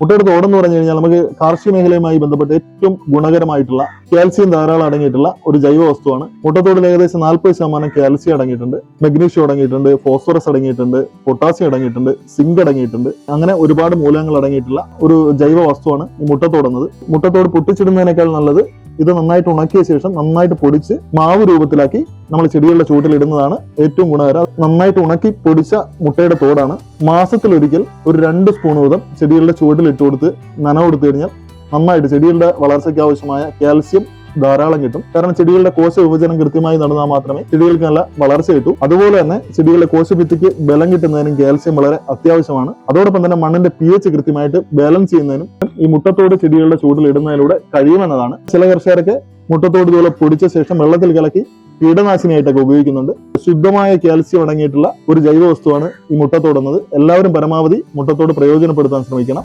മുട്ടയുടെ ഓടെന്ന് പറഞ്ഞു കഴിഞ്ഞാൽ നമുക്ക് കാർഷിക മേഖലയുമായി ബന്ധപ്പെട്ട് ഏറ്റവും ഗുണകരമായിട്ടുള്ള കാൽസ്യം ധാരാളം അടങ്ങിയിട്ടുള്ള ഒരു ജൈവ വസ്തുവാണ്. മുട്ടത്തോടിൽ ഏകദേശം നാൽപ്പത് ശതമാനം കാൽസ്യം അടങ്ങിയിട്ടുണ്ട്. മഗ്നീഷ്യം അടങ്ങിയിട്ടുണ്ട് ഫോസ്ഫറസ് അടങ്ങിയിട്ടുണ്ട് പൊട്ടാസ്യം അടങ്ങിയിട്ടുണ്ട് സിങ്ക് അടങ്ങിയിട്ടുണ്ട്. അങ്ങനെ ഒരുപാട് മൂലകങ്ങൾ അടങ്ങിയിട്ടുള്ള ഒരു ജൈവ വസ്തുവാണ് ഈ മുട്ടത്തോടുന്നത് മുട്ടത്തോട് പൊട്ടിച്ചിടുന്നതിനേക്കാൾ നല്ലത് ഇത് നന്നായിട്ട് ഉണക്കിയ ശേഷം നന്നായിട്ട് പൊടിച്ച് മാവ് രൂപത്തിലാക്കി നമ്മൾ ചെടികളുടെ ചുവട്ടിൽ ഇടുന്നതാണ് ഏറ്റവും ഗുണകരം. നന്നായിട്ട് ഉണക്കി പൊടിച്ച മുട്ടയുടെ തോടാണ്. മാസത്തിലൊരിക്കൽ ഒരു രണ്ട് സ്പൂൺ വീതം ചെടികളുടെ ചുവട്ടിൽ ഇട്ട് കൊടുത്ത് നനവ് കൊടുത്തു കഴിഞ്ഞാൽ നന്നായിട്ട് ചെടികളുടെ വളർച്ചയ്ക്ക് ആവശ്യമായ കാൽസ്യം ധാരാളം കിട്ടും. കാരണം ചെടികളുടെ കോശ വിഭജനം കൃത്യമായി നടന്നാൽ മാത്രമേ ചെടികൾക്ക് നല്ല വളർച്ച കിട്ടൂ. അതുപോലെ തന്നെ ചെടികളുടെ കോശഭിത്തിക്ക് ബലം കിട്ടുന്നതിനും കാൽസ്യം വളരെ അത്യാവശ്യമാണ്. അതോടൊപ്പം തന്നെ മണ്ണിന്റെ പി എച്ച് കൃത്യമായിട്ട് ബാലൻസ് ചെയ്യുന്നതിനും ഈ മുട്ടത്തോട് ചെടികളുടെ ചൂടിൽ ഇടുന്നതിലൂടെ കഴിയുമെന്നതാണ്. ചില കർഷകരൊക്കെ മുട്ടത്തോട് ഇതുപോലെ പൊടിച്ച ശേഷം വെള്ളത്തിൽ കലക്കി കീടനാശിനിയായിട്ടൊക്കെ ഉപയോഗിക്കുന്നുണ്ട്. ശുദ്ധമായ കാൽസ്യം അടങ്ങിയിട്ടുള്ള ഒരു ജൈവ വസ്തുവാണ് ഈ മുട്ടത്തോടുന്നത് എല്ലാവരും പരമാവധി മുട്ടത്തോട് പ്രയോജനപ്പെടുത്താൻ ശ്രമിക്കണം.